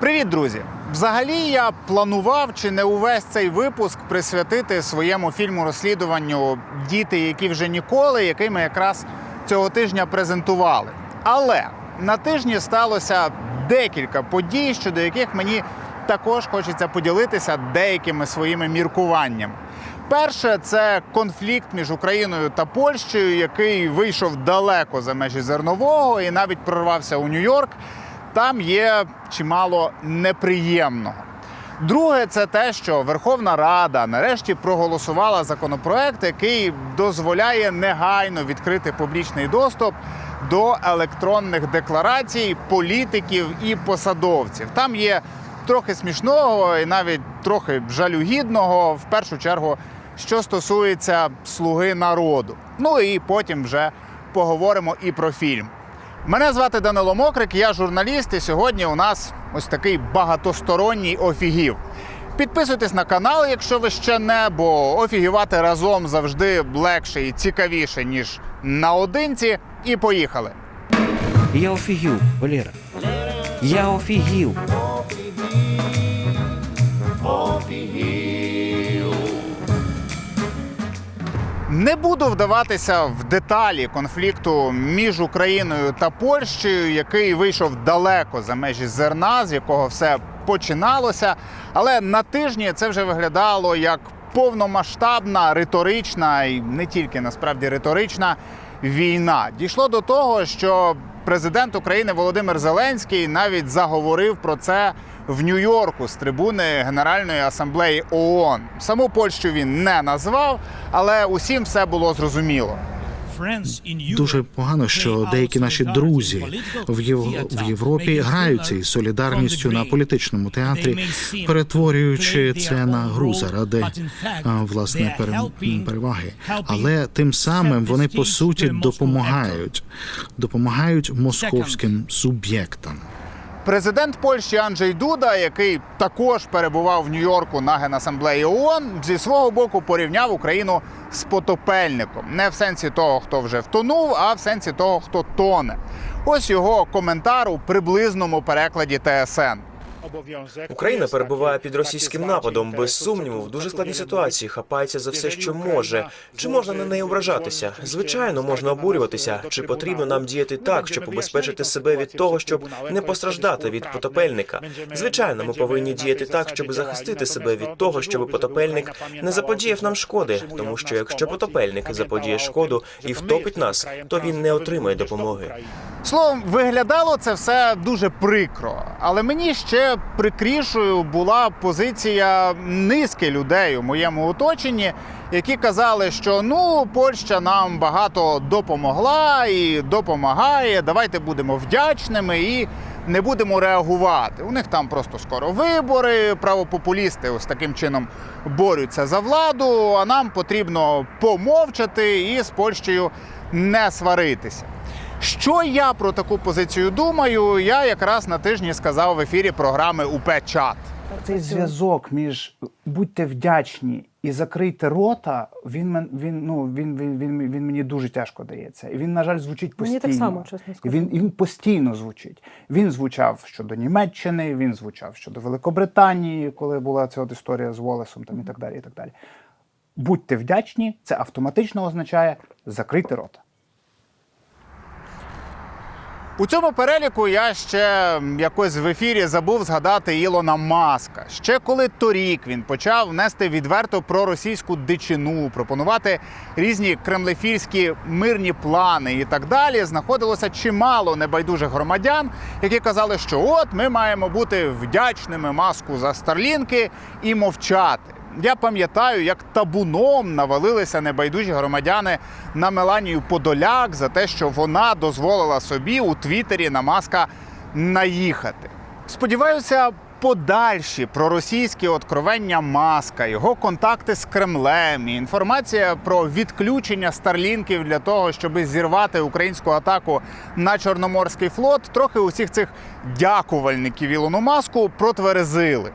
Привіт, друзі! Взагалі я планував чи не увесь цей випуск присвятити своєму фільму розслідуванню Діти, які вже ніколи, який ми якраз цього тижня презентували. Але на тижні сталося декілька подій, щодо яких мені також хочеться поділитися деякими своїми міркуваннями. Перше це конфлікт між Україною та Польщею, який вийшов далеко за межі зернового і навіть прорвався у Нью-Йорк. Там є чимало неприємного. Друге, це те, що Верховна Рада нарешті проголосувала законопроект, який дозволяє негайно відкрити публічний доступ до електронних декларацій політиків і посадовців. Там є трохи смішного і навіть трохи жалюгідного, в першу чергу, що стосується слуги народу. Ну і потім вже поговоримо і про фільм. Мене звати Данило Мокрик, я журналіст, і сьогодні у нас ось такий багатосторонній офігів. Підписуйтесь на канал, якщо ви ще не, бо офігівати разом завжди легше і цікавіше, ніж наодинці. І поїхали. Я офігів, Валера. Я офігів. Не буду вдаватися в деталі конфлікту між Україною та Польщею, який вийшов далеко за межі зерна, з якого все починалося. Але на тижні це вже виглядало як повномасштабна риторична і не тільки насправді риторична війна. Дійшло до того, що президент України Володимир Зеленський навіть заговорив про це в Нью-Йорку з трибуни Генеральної асамблеї ООН. Саму Польщу він не назвав, але усім все було зрозуміло. Дуже погано, що деякі наші друзі в Єв... в Європі граються із солідарністю на політичному театрі, перетворюючи це на гру заради власне пере... переваги. Але тим самим вони по суті допомагають, допомагають московським суб'єктам. Президент Польщі Анджей Дуда, який також перебував в Нью-Йорку на генасамблеї ООН, зі свого боку порівняв Україну з потопельником. Не в сенсі того, хто вже втонув, а в сенсі того, хто тоне. Ось його коментар у приблизному перекладі ТСН. Україна перебуває під російським нападом. Без сумніву, в дуже складній ситуації хапається за все, що може. Чи можна на неї ображатися? Звичайно, можна обурюватися. Чи потрібно нам діяти так, щоб убезпечити себе від того, щоб не постраждати від потопельника? Звичайно, ми повинні діяти так, щоб захистити себе від того, щоб потопельник не заподіяв нам шкоди, тому що якщо потопельник заподіє шкоду і втопить нас, то він не отримає допомоги. Словом, виглядало це все дуже прикро, але мені ще прикрішою була позиція низки людей у моєму оточенні, які казали, що ну Польща нам багато допомогла і допомагає. Давайте будемо вдячними і не будемо реагувати. У них там просто скоро вибори, правопопулісти ось таким чином борються за владу. А нам потрібно помовчати і з Польщею не сваритися. Що я про таку позицію думаю, я якраз на тижні сказав в ефірі програми УП Чат. Цей зв'язок між будьте вдячні і закрийте рота, він мен- він ну він, він, він, він мені дуже тяжко дається. І він, на жаль, звучить постійно. Мені так само, чесно І він, і він постійно звучить. Він звучав щодо Німеччини, він звучав щодо Великобританії, коли була ця от історія з Волесом там і так далі. І так далі. Будьте вдячні, це автоматично означає закрити рота. У цьому переліку я ще якось в ефірі забув згадати Ілона Маска. Ще коли торік він почав нести відверто проросійську дичину, пропонувати різні кремлефільські мирні плани і так далі, знаходилося чимало небайдужих громадян, які казали, що от ми маємо бути вдячними маску за старлінки і мовчати. Я пам'ятаю, як табуном навалилися небайдужі громадяни на Меланію Подоляк за те, що вона дозволила собі у Твіттері на маска наїхати. Сподіваюся, подальші проросійські откровення маска, його контакти з Кремлем, і інформація про відключення старлінків для того, щоб зірвати українську атаку на Чорноморський флот, трохи усіх цих дякувальників Ілону Маску протверезили.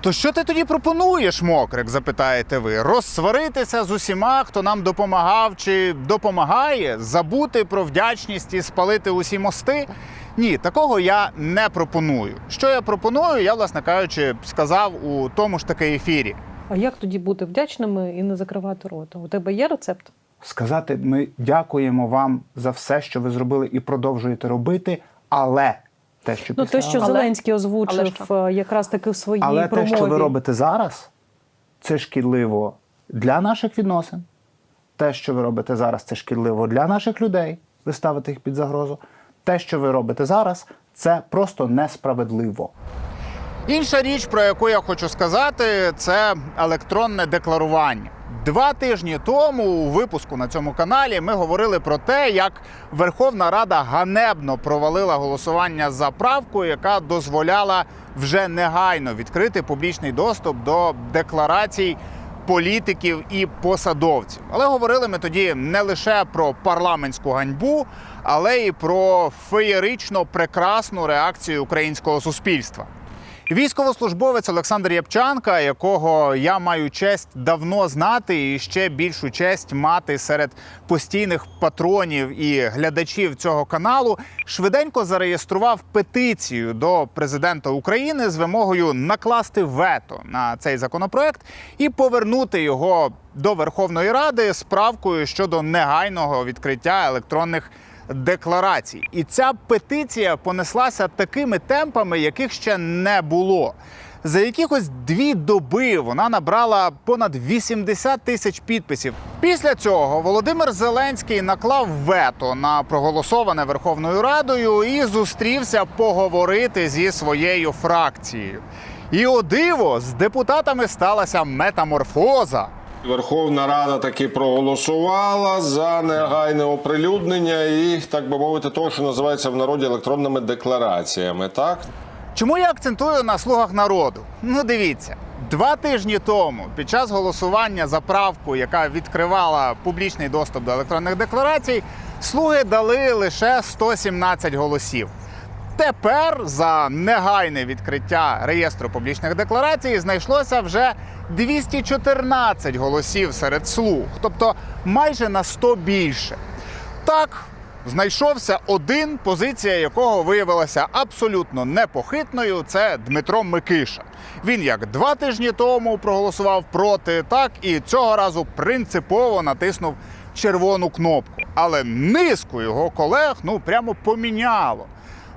То що ти тоді пропонуєш, мокрик? запитаєте ви. Розсваритися з усіма, хто нам допомагав чи допомагає, забути про вдячність і спалити усі мости? Ні, такого я не пропоную. Що я пропоную, я, власне кажучи, сказав у тому ж таки ефірі. А як тоді бути вдячними і не закривати рота? У тебе є рецепт? Сказати, ми дякуємо вам за все, що ви зробили і продовжуєте робити, але те, що Ну після те, що «але», Зеленський озвучив що? е, якраз таки в своїй але те, що ви робите зараз, це шкідливо для наших відносин. Те, що ви робите зараз, це шкідливо для наших людей. Ви ставите їх під загрозу. Те, що ви робите зараз, це просто несправедливо. Інша річ, про яку я хочу сказати, це електронне декларування. Два тижні тому у випуску на цьому каналі ми говорили про те, як Верховна Рада ганебно провалила голосування за правку, яка дозволяла вже негайно відкрити публічний доступ до декларацій політиків і посадовців. Але говорили ми тоді не лише про парламентську ганьбу, але й про феєрично прекрасну реакцію українського суспільства. Військовослужбовець Олександр Ябчанка, якого я маю честь давно знати, і ще більшу честь мати серед постійних патронів і глядачів цього каналу, швиденько зареєстрував петицію до президента України з вимогою накласти вето на цей законопроект і повернути його до Верховної Ради з правкою щодо негайного відкриття електронних декларацій. І ця петиція понеслася такими темпами, яких ще не було. За якихось дві доби вона набрала понад 80 тисяч підписів. Після цього Володимир Зеленський наклав вето на проголосоване Верховною Радою і зустрівся поговорити зі своєю фракцією. І о диво, з депутатами сталася метаморфоза. Верховна Рада таки проголосувала за негайне оприлюднення і, так би мовити, того, що називається в народі електронними деклараціями. Так Чому я акцентую на слугах народу? Ну, дивіться, два тижні тому, під час голосування за правку, яка відкривала публічний доступ до електронних декларацій, слуги дали лише 117 голосів. Тепер за негайне відкриття реєстру публічних декларацій знайшлося вже 214 голосів серед слуг, тобто майже на 100 більше. Так, знайшовся один, позиція якого виявилася абсолютно непохитною. Це Дмитро Микиша. Він як два тижні тому проголосував проти, так і цього разу принципово натиснув червону кнопку. Але низку його колег ну прямо поміняло.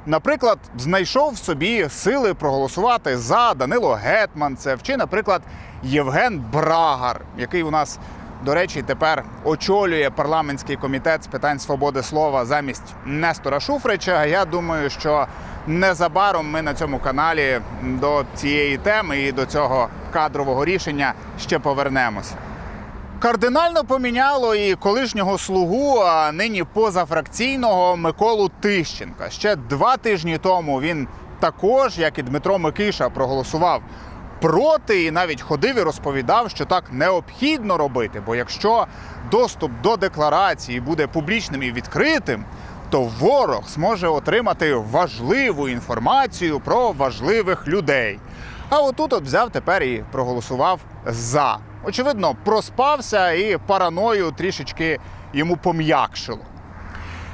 Наприклад, знайшов собі сили проголосувати за Данило Гетманцев чи, наприклад, Євген Брагар, який у нас, до речі, тепер очолює парламентський комітет з питань свободи слова замість Нестора Шуфрича. Я думаю, що незабаром ми на цьому каналі до цієї теми і до цього кадрового рішення ще повернемося. Кардинально поміняло і колишнього слугу, а нині позафракційного Миколу Тищенка. Ще два тижні тому він також, як і Дмитро Микиша, проголосував проти і навіть ходив і розповідав, що так необхідно робити. Бо якщо доступ до декларації буде публічним і відкритим, то ворог зможе отримати важливу інформацію про важливих людей. А отут от взяв тепер і проголосував за. Очевидно, проспався і параною трішечки йому пом'якшило.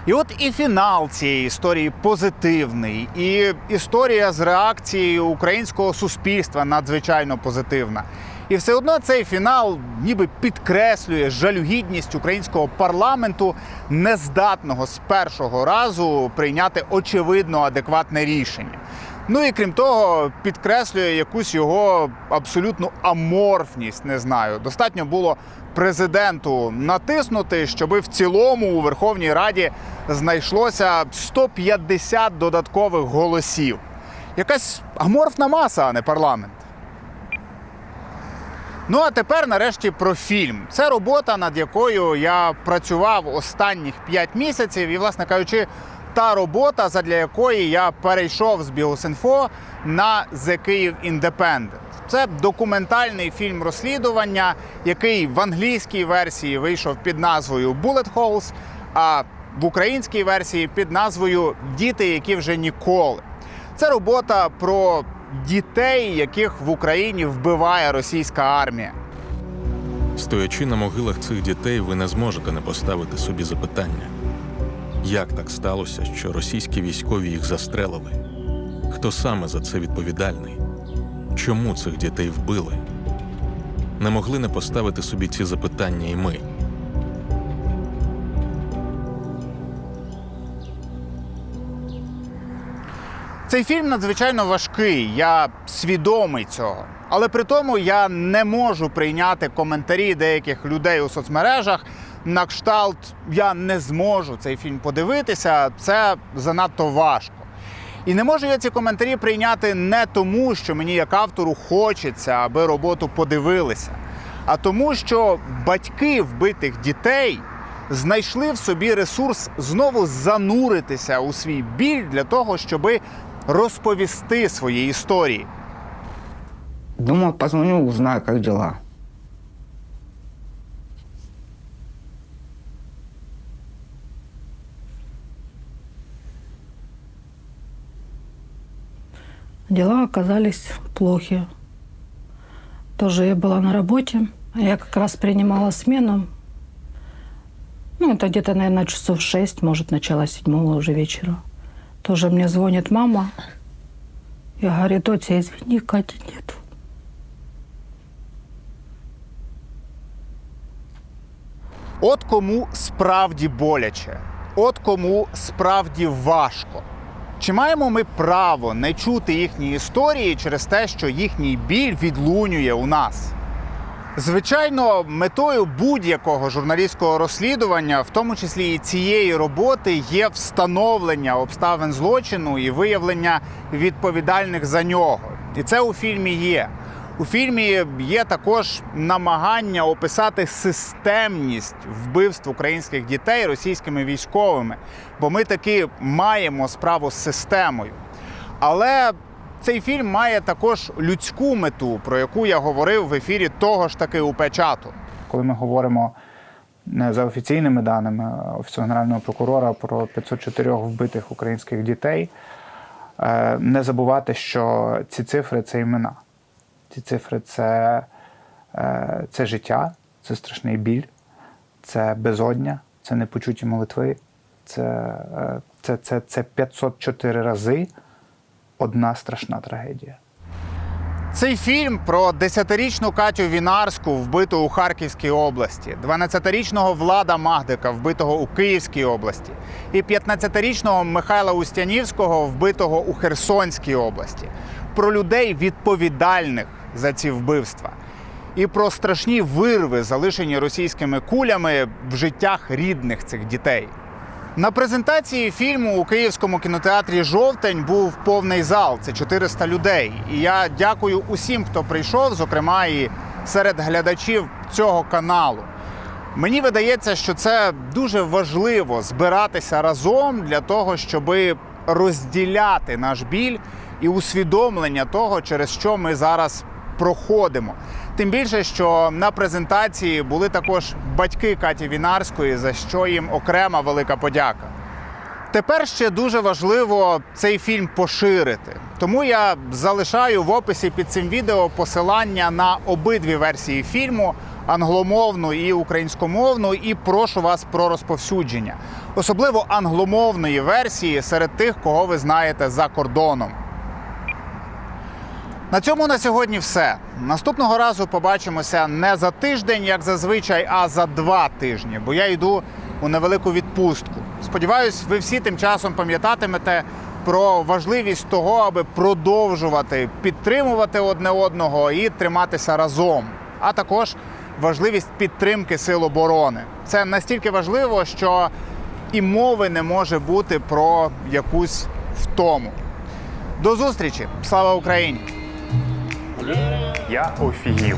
І от і фінал цієї історії позитивний, і історія з реакцією українського суспільства надзвичайно позитивна. І все одно цей фінал ніби підкреслює жалюгідність українського парламенту, нездатного з першого разу прийняти очевидно адекватне рішення. Ну і крім того, підкреслює якусь його абсолютну аморфність. Не знаю. Достатньо було президенту натиснути, щоби в цілому у Верховній Раді знайшлося 150 додаткових голосів. Якась аморфна маса, а не парламент. Ну а тепер нарешті про фільм. Це робота, над якою я працював останніх 5 місяців, і, власне кажучи, та робота, задля якої я перейшов з Бігус.Інфо на The Kyiv Independent. Це документальний фільм розслідування, який в англійській версії вийшов під назвою Bullet Holes, а в українській версії під назвою Діти, які вже ніколи. Це робота про дітей, яких в Україні вбиває російська армія. Стоячи на могилах цих дітей, ви не зможете не поставити собі запитання. Як так сталося, що російські військові їх застрелили? Хто саме за це відповідальний? Чому цих дітей вбили? Не могли не поставити собі ці запитання і ми. Цей фільм надзвичайно важкий, я свідомий цього. Але при тому я не можу прийняти коментарі деяких людей у соцмережах на кшталт я не зможу цей фільм подивитися. Це занадто важко. І не можу я ці коментарі прийняти не тому, що мені як автору хочеться, аби роботу подивилися, а тому, що батьки вбитих дітей знайшли в собі ресурс знову зануритися у свій біль для того, щоби розповісти свої історії. Думал, позвоню, узнаю, как дела. Дела оказались плохи. Тоже я была на работе, а я как раз принимала смену. Ну, это где-то, наверное, часов шесть, может, начало седьмого уже вечера. Тоже мне звонит мама. Я говорю, Дотя, извини, Кати нет. От кому справді боляче, от кому справді важко. Чи маємо ми право не чути їхні історії через те, що їхній біль відлунює у нас? Звичайно, метою будь-якого журналістського розслідування, в тому числі і цієї роботи, є встановлення обставин злочину і виявлення відповідальних за нього. І це у фільмі є. У фільмі є також намагання описати системність вбивств українських дітей російськими військовими, бо ми таки маємо справу з системою. Але цей фільм має також людську мету, про яку я говорив в ефірі того ж таки УП чату. Коли ми говоримо не за офіційними даними Офісу Генерального прокурора про 504 вбитих українських дітей, е, не забувати, що ці цифри це імена. Ці цифри це, е, це життя, це страшний біль, це безодня, це непочуті молитви, це, е, це, це, це 504 рази одна страшна трагедія. Цей фільм про 10-річну Катю Вінарську, вбиту у Харківській області, 12-річного Влада Магдика, вбитого у Київській області, і 15-річного Михайла Устянівського, вбитого у Херсонській області, про людей відповідальних за ці вбивства, і про страшні вирви, залишені російськими кулями в життях рідних цих дітей. На презентації фільму у київському кінотеатрі Жовтень був повний зал. Це 400 людей. І я дякую усім, хто прийшов, зокрема і серед глядачів цього каналу. Мені видається, що це дуже важливо збиратися разом для того, щоб розділяти наш біль і усвідомлення того, через що ми зараз проходимо. Тим більше, що на презентації були також батьки Каті Вінарської, за що їм окрема велика подяка. Тепер ще дуже важливо цей фільм поширити. Тому я залишаю в описі під цим відео посилання на обидві версії фільму англомовну і українськомовну, і прошу вас про розповсюдження, особливо англомовної версії серед тих, кого ви знаєте за кордоном. На цьому на сьогодні все. Наступного разу побачимося не за тиждень, як зазвичай, а за два тижні, бо я йду у невелику відпустку. Сподіваюсь, ви всі тим часом пам'ятатимете про важливість того, аби продовжувати підтримувати одне одного і триматися разом, а також важливість підтримки сил оборони. Це настільки важливо, що і мови не може бути про якусь втому. До зустрічі! Слава Україні! Я офігів.